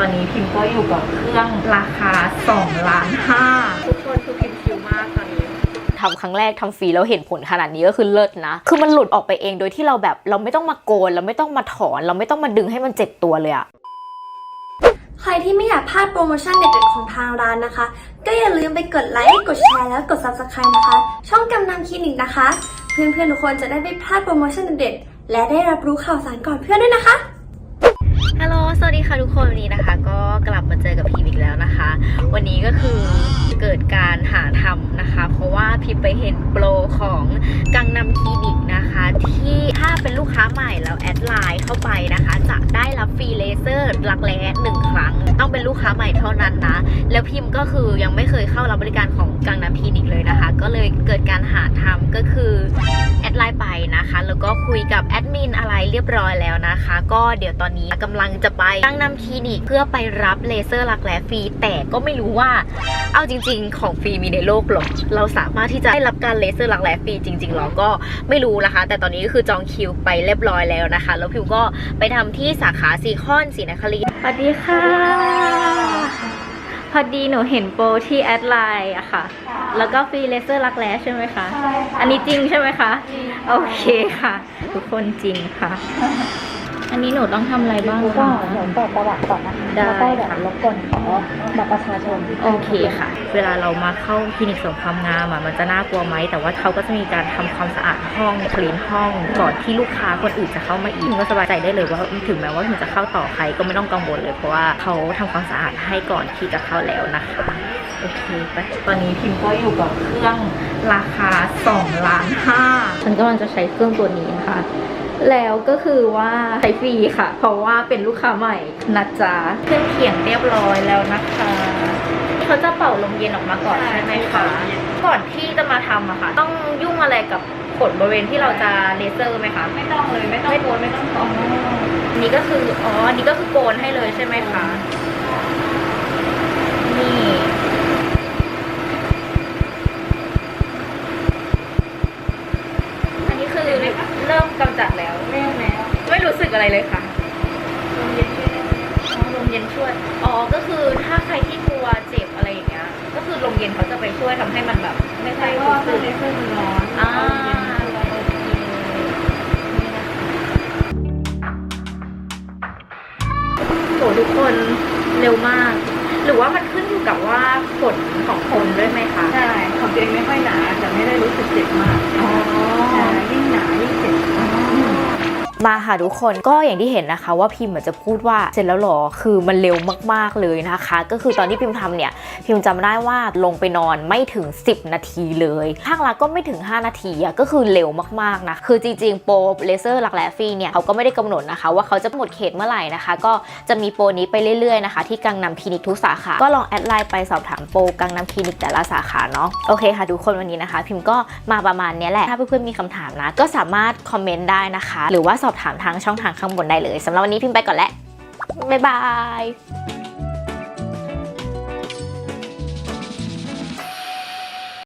ตอนนี้พิมพ์ก็อยู่กับเครื่องราคา2ล้านห้าทุกคนคือพิมพ์ชิวมากตอนนี้ทำครั้งแรกทำฟรีแล้วเห็นผลขนาดนี้ก็คือเลิศนะ คือมันหลุดออกไปเองโดยที่เราแบบเราไม่ต้องมาโกน เราไม่ต้องมาถอน เราไม่ต้องมาดึงให้มันเจ็บตัวเลยอะใครที่ไม่อยากพลาดโปรโมชั่นเด็ดๆของทางร้านนะคะ ก็อย่าลืมไปกดไลค์กดแชร์แล้วกด Subscribe นะคะ ช่องกำนำคลินิกนะคะ เพื่อนๆทุกคนจะได้ไม่พลาดโปรโมชั่นเด็ดๆและได้รับรู้ข่าวสารก่อนเพื่อนด้วยนะคะ ฮัลโหล สวัสดีค่ะทุกคนวันนี้นะคะ ก็กลับมาเจอกับพีมอีกแล้วนะคะ วันนี้ก็คือเกิดการหาทำนะคะ เพราะว่าพีมไปเห็นโปรของกังนำคลินิกนะคะ ที่ถ้าเป็นลูกค้าใหม่แล้วแอดไลน์เข้าไปนะคะ จะได้รับฟรีเลเซอร์รักแร้หนึ่งครั้ง ต้องเป็นลูกค้าใหม่เท่านั้นนะ แล้วพิมพ์ก็คือยังไม่เคยเข้ารับบริการของกังนำคลินิกเลยนะคะ ก็เลยเกิดการหาทำก็คือแอดไลน์ไป ยกับแอดมินอะไรเรียบร้อยแล้วนะคะ ก็เดี๋ยวตอนนี้กำลังจะไปกังนำคลินิกเพื่อไปรับเลเซอร์รักแร้ฟรีแต่ก็ไม่รู้ว่า เอาจริง ๆ ของฟรีมีในโลกหรอเราสามารถที่จะได้รับการเลเซอร์รักแร้ฟรีจริงๆหรอก็ไม่รู้นะคะ แต่ตอนนี้ก็คือจองคิวไปเรียบร้อยแล้วนะคะ แล้วพิมก็ไปทำที่สาขาซีคอนศรีนครินทร์สวัสดีค่ะ อดีหนูเห็นโปรที่แอดไลน์อะค่ะ แล้วก็ฟรีเลเซอร์รักแร้ใช่ไหมคะใช่ค่ะอันนี้จริงใช่ไหมคะ โอเคค่ะ ทุกคนจริงค่ะ อันนี้หนูต้องทำอะไรบ้างก็คะเดี๋ยวบอกประวัติก่อนนะคะได้ แล้วก็เดี๋ยวรบกวนขอบัตรประชาชนโอเคค่ะ เวลาเรามาเข้าคลินิกเสริมความงามอะมันจะน่ากลัวไหม แต่ว่าเขาก็จะมีการทำความสะอาดห้องคลีนห้องก่อนที่ลูกค้าคนอื่นจะเข้ามาอีกก็สบายใจได้เลยว่าถึงแม้ว่าถึงจะเข้าต่อใครก็ไม่ต้องกังวลเลย เพราะว่าเขาทำความสะอาดให้ก่อนที่จะเข้าแล้วนะคะ โอเคไปตอนนี้พิมพ์ก็อยู่กับเครื่องราคา2ล้านห้าฉันกำลังจะใช้เครื่องตัวนี้นะคะ แล้วก็คือว่าใช้ฟรีค่ะ เพราะว่าเป็นลูกค้าใหม่นะจ๊ะขึ้นเขียงเรียบร้อยแล้วนะคะเขาจะเป่าลมเย็นออกมาก่อนใช่ไหมคะก่อนที่จะมาทำอะค่ะ ต้องยุ่งอะไรกับขนบริเวณที่เราจะเลเซอร์ไหมคะไม่ต้องเลยไม่ต้องโกนไม่ต้องถอนนี่ก็คืออ๋ออันนี่ก็คือโกนให้เลยใช่ไหมคะนี่ อันนี้คือเริ่มกำจัดแล้ว เริ่มแล้ว ไม่รู้สึก อะไรเลยค่ะลมเย็นช่วยอ๋อลมเย็นช่วย อ๋อ ก็คือถ้าใครที่กลัวเจ็บอะไรอย่างเงี้ย ก็คือลมเย็นเขาจะไปช่วยทำให้มันแบบ ไม่ค่อยเพราะรู้ว่าเคสึรื่อกงเลเซอร์มันร้อนอ่าเอาเย็นมาด้วยโอเคโหทุกคนเร็วมาก หรือว่ามันขึ้นอยู่กับว่าขนของคนด้วยไหมคะ ใช่ของตัวเองไม่ค่อยหนาแต่ไม่ได้รู้สึกเจ็บมากอ๋อ ใช่ยิ่งหนายิ่งเจ็บ มาค่ะทุกคนก็อย่างที่เห็นนะคะว่าพิมพ์จะพูดว่าเสร็จแล้วหรอคือมันเร็วมากๆเลยนะคะ ก็คือตอนที่พิมพ์ทำเนี่ยพิมพ์จำได้ว่าลงไปนอนไม่ถึง 10 นาทีเลยข้างรักก็ไม่ถึง 5 นาทีอะก็คือเร็วมากๆนะคือจริงๆโปรเลเซอร์หลักแร้ฟรีเนี่ยเขาก็ไม่ได้กำหนดนะคะ ว่าเขาจะหมดเขตเมื่อไหร่นะคะ ก็จะมีโปรนี้ไปเรื่อยๆนะคะ ที่กังนำคลินิกทุกสาขาก็ลองแอดไลน์ไปสอบถามโปรกังนำคลินิกแต่ละสาขาเนาะโอเคค่ะทุกคนวันนี้นะคะ พิมพ์ก็มาประมาณนี้แหละถ้าเพื่อนๆมีคำถามนะ ก็สามารถคอมเมนต์ได้นะคะ หรือว่าสอบถามทางช่องทางข้างบนได้เลยสำหรับวันนี้พิมพ์ไปก่อนแล้วบ๊ายบาย